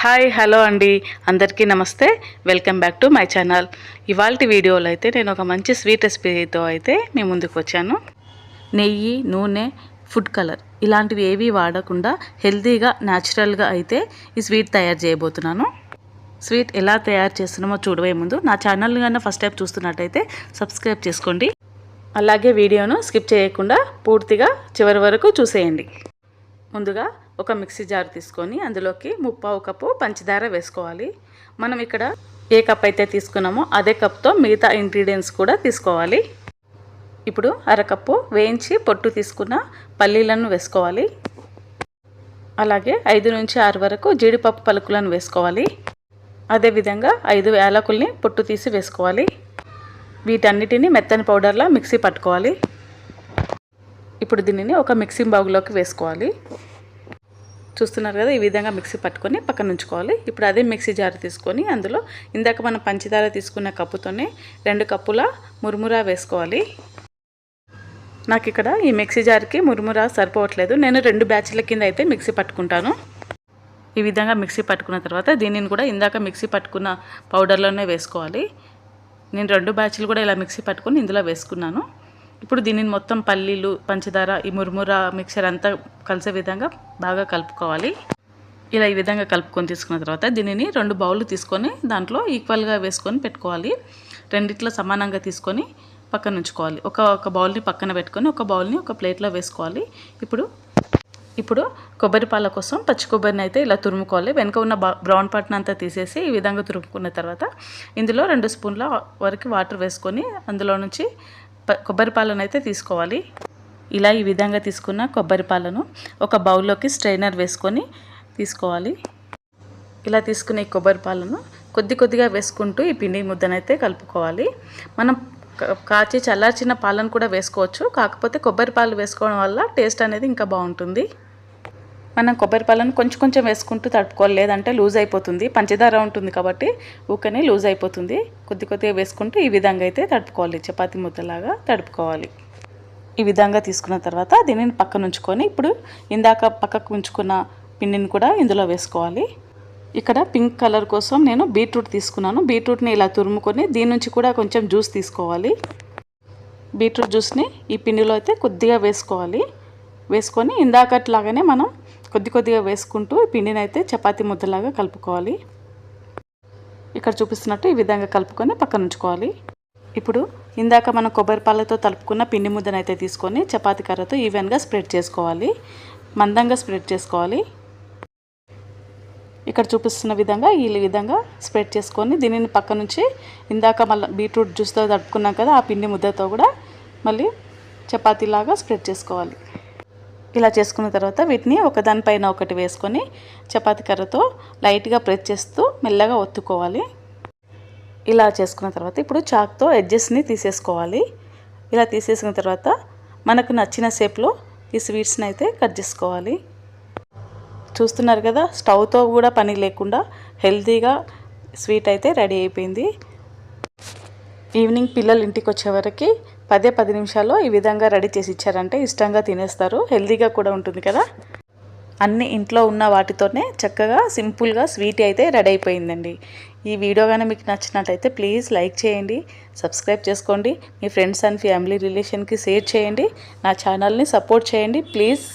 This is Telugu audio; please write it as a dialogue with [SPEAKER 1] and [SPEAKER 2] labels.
[SPEAKER 1] హాయ్ హలో అండి. అందరికీ నమస్తే. Welcome back to my channel. ఇవాళ వీడియోలో అయితే నేను ఒక మంచి స్వీట్ రెసిపీతో అయితే మీ ముందుకు వచ్చాను. నెయ్యి నూనె ఫుడ్ కలర్ ఇలాంటివి ఏవి వాడకుండా హెల్తీగా న్యాచురల్గా అయితే ఈ స్వీట్ తయారు చేయబోతున్నాను. స్వీట్ ఎలా తయారు చేస్తున్నామో చూడవే ముందు నా ఛానల్ కన్నా ఫస్ట్ టైం చూస్తున్నట్టయితే సబ్స్క్రైబ్ చేసుకోండి. అలాగే వీడియోను స్కిప్ చేయకుండా పూర్తిగా చివరి వరకు చూసేయండి. ముందుగా ఒక మిక్సీ జార్ తీసుకొని అందులోకి ముప్పావు కప్పు పంచదార వేసుకోవాలి. మనం ఇక్కడ ఏ కప్ అయితే తీసుకున్నామో అదే కప్తో మిగతా ఇంగ్రీడియంట్స్ కూడా తీసుకోవాలి. ఇప్పుడు అరకప్పు వేయించి పొట్టు తీసుకున్న పల్లీలను వేసుకోవాలి. అలాగే ఐదు నుంచి ఆరు వరకు జీడిపప్పు పలుకులను వేసుకోవాలి. అదేవిధంగా ఐదు యాలకుల్ని పొట్టు తీసి వేసుకోవాలి. వీటన్నిటిని మెత్తని పౌడర్లా మిక్సీ పట్టుకోవాలి. ఇప్పుడు దీనిని ఒక మిక్సింగ్ బౌల్లోకి వేసుకోవాలి. చూస్తున్నారు కదా ఈ విధంగా మిక్సీ పట్టుకొని పక్కన ఉంచుకోవాలి. ఇప్పుడు అదే మిక్సీ జార్ తీసుకొని అందులో ఇందాక మనం పంచదార తీసుకున్న కప్పుతోనే రెండు కప్పుల మురుమురా వేసుకోవాలి. నాకు ఇక్కడ ఈ మిక్సీ జార్కి మురుమురా సరిపోవట్లేదు. నేను రెండు బ్యాచ్ల కింద అయితే మిక్సీ పట్టుకుంటాను. ఈ విధంగా మిక్సీ పట్టుకున్న తర్వాత దీనిని కూడా ఇందాక మిక్సీ పట్టుకున్న పౌడర్లోనే వేసుకోవాలి. నేను రెండు బ్యాచ్లు కూడా ఇలా మిక్సీ పట్టుకొని ఇందులో వేసుకున్నాను. ఇప్పుడు దీనిని మొత్తం పల్లీలు పంచదార ఈ మురుముర మిక్చర్ అంతా కలిసే విధంగా బాగా కలుపుకోవాలి. ఇలా ఈ విధంగా కలుపుకొని తీసుకున్న తర్వాత దీనిని రెండు బౌళ్ళు తీసుకొని దాంట్లో ఈక్వల్గా వేసుకొని పెట్టుకోవాలి. రెండిట్లో సమానంగా తీసుకొని పక్కన ఉంచుకోవాలి. ఒక ఒక బౌల్ని పక్కన పెట్టుకొని ఒక బౌల్ని ఒక ప్లేట్లో వేసుకోవాలి. ఇప్పుడు ఇప్పుడు కొబ్బరి పాల కోసం పచ్చి కొబ్బరిని అయితే ఇలా తురుముకోవాలి. వెనుక ఉన్న బ్రౌన్ పార్ట్ని అంతా తీసేసి ఈ విధంగా తురుముకున్న తర్వాత ఇందులో రెండు స్పూన్ల వరకు వాటర్ వేసుకొని అందులో నుంచి కొబ్బరి పాలను అయితే తీసుకోవాలి. ఇలా ఈ విధంగా తీసుకున్న కొబ్బరి పాలను ఒక బౌల్లోకి స్ట్రైనర్ వేసుకొని తీసుకోవాలి. ఇలా తీసుకునే కొబ్బరి పాలను కొద్ది కొద్దిగా వేసుకుంటూ ఈ పిండి ముద్దనైతే కలుపుకోవాలి. మనం కాచి చల్లార్చిన పాలను కూడా వేసుకోవచ్చు. కాకపోతే కొబ్బరి పాలు వేసుకోవడం వల్ల టేస్ట్ అనేది ఇంకా బాగుంటుంది. మనం కొబ్బరి పాలను కొంచెం కొంచెం వేసుకుంటూ తడుపుకోవాలి. లేదంటే లూజ్ అయిపోతుంది. పంచదార ఉంటుంది కాబట్టి ఊకనే లూజ్ అయిపోతుంది. కొద్ది కొద్దిగా వేసుకుంటూ ఈ విధంగా అయితే తడుపుకోవాలి. చపాతి ముద్దలాగా తడుపుకోవాలి. ఈ విధంగా తీసుకున్న తర్వాత దీనిని పక్కన ఉంచుకొని ఇప్పుడు ఇందాక పక్కకు ఉంచుకున్న పిండిని కూడా ఇందులో వేసుకోవాలి. ఇక్కడ పింక్ కలర్ కోసం నేను బీట్రూట్ తీసుకున్నాను. బీట్రూట్ని ఇలా తురుముకొని దీని నుంచి కూడా కొంచెం జ్యూస్ తీసుకోవాలి. బీట్రూట్ జ్యూస్ని ఈ పిండిలో అయితే కొద్దిగా వేసుకోవాలి. వేసుకొని ఇందాకట్లాగానే మనం కొద్ది కొద్దిగా వేసుకుంటూ పిండిని అయితే చపాతీ ముద్దలాగా కలుపుకోవాలి. ఇక్కడ చూపిస్తున్నట్టు ఈ విధంగా కలుపుకొని పక్కన ఉంచుకోవాలి. ఇప్పుడు ఇందాక మనం కొబ్బరి పాలతో తలుపుకున్న పిండి ముద్దను అయితే తీసుకొని చపాతీ కర్రతో ఈవెన్గా స్ప్రెడ్ చేసుకోవాలి. మందంగా స్ప్రెడ్ చేసుకోవాలి. ఇక్కడ చూపిస్తున్న విధంగా ఈ విధంగా స్ప్రెడ్ చేసుకొని దీనిని పక్క నుంచి ఇందాక మళ్ళీ బీట్రూట్ జ్యూస్తో తడుపుకున్నాం కదా ఆ పిండి ముద్దతో కూడా మళ్ళీ చపాతీలాగా స్ప్రెడ్ చేసుకోవాలి. ఇలా చేసుకున్న తర్వాత వీటిని ఒకదానిపైన ఒకటి వేసుకొని చపాతి కర్రతో లైట్గా ప్రెస్ చేస్తూ మెల్లగా ఒత్తుకోవాలి. ఇలా చేసుకున్న తర్వాత ఇప్పుడు చాక్తో ఎడ్జెస్ని తీసేసుకోవాలి. ఇలా తీసేసిన తర్వాత మనకు నచ్చిన షేప్లో ఈ స్వీట్స్ని అయితే కట్ చేసుకోవాలి. చూస్తున్నారు కదా స్టవ్తో కూడా పని లేకుండా హెల్తీగా స్వీట్ అయితే రెడీ అయిపోయింది. ఈవినింగ్ పిల్లలు ఇంటికి వచ్చే వరకు పదే పది నిమిషాల్లో ఈ విధంగా రెడీ చేసి ఇచ్చారంటే ఇష్టంగా తినేస్తారు. హెల్దీగా కూడా ఉంటుంది కదా. అన్ని ఇంట్లో ఉన్న వాటితోనే చక్కగా సింపుల్గా స్వీట్ అయితే రెడీ అయిపోయిందండి. ఈ వీడియో కానీ మీకు నచ్చినట్టయితే ప్లీజ్ లైక్ చేయండి సబ్స్క్రైబ్ చేసుకోండి మీ ఫ్రెండ్స్ అండ్ ఫ్యామిలీ రిలేషన్కి షేర్ చేయండి నా ఛానల్ని సపోర్ట్ చేయండి ప్లీజ్.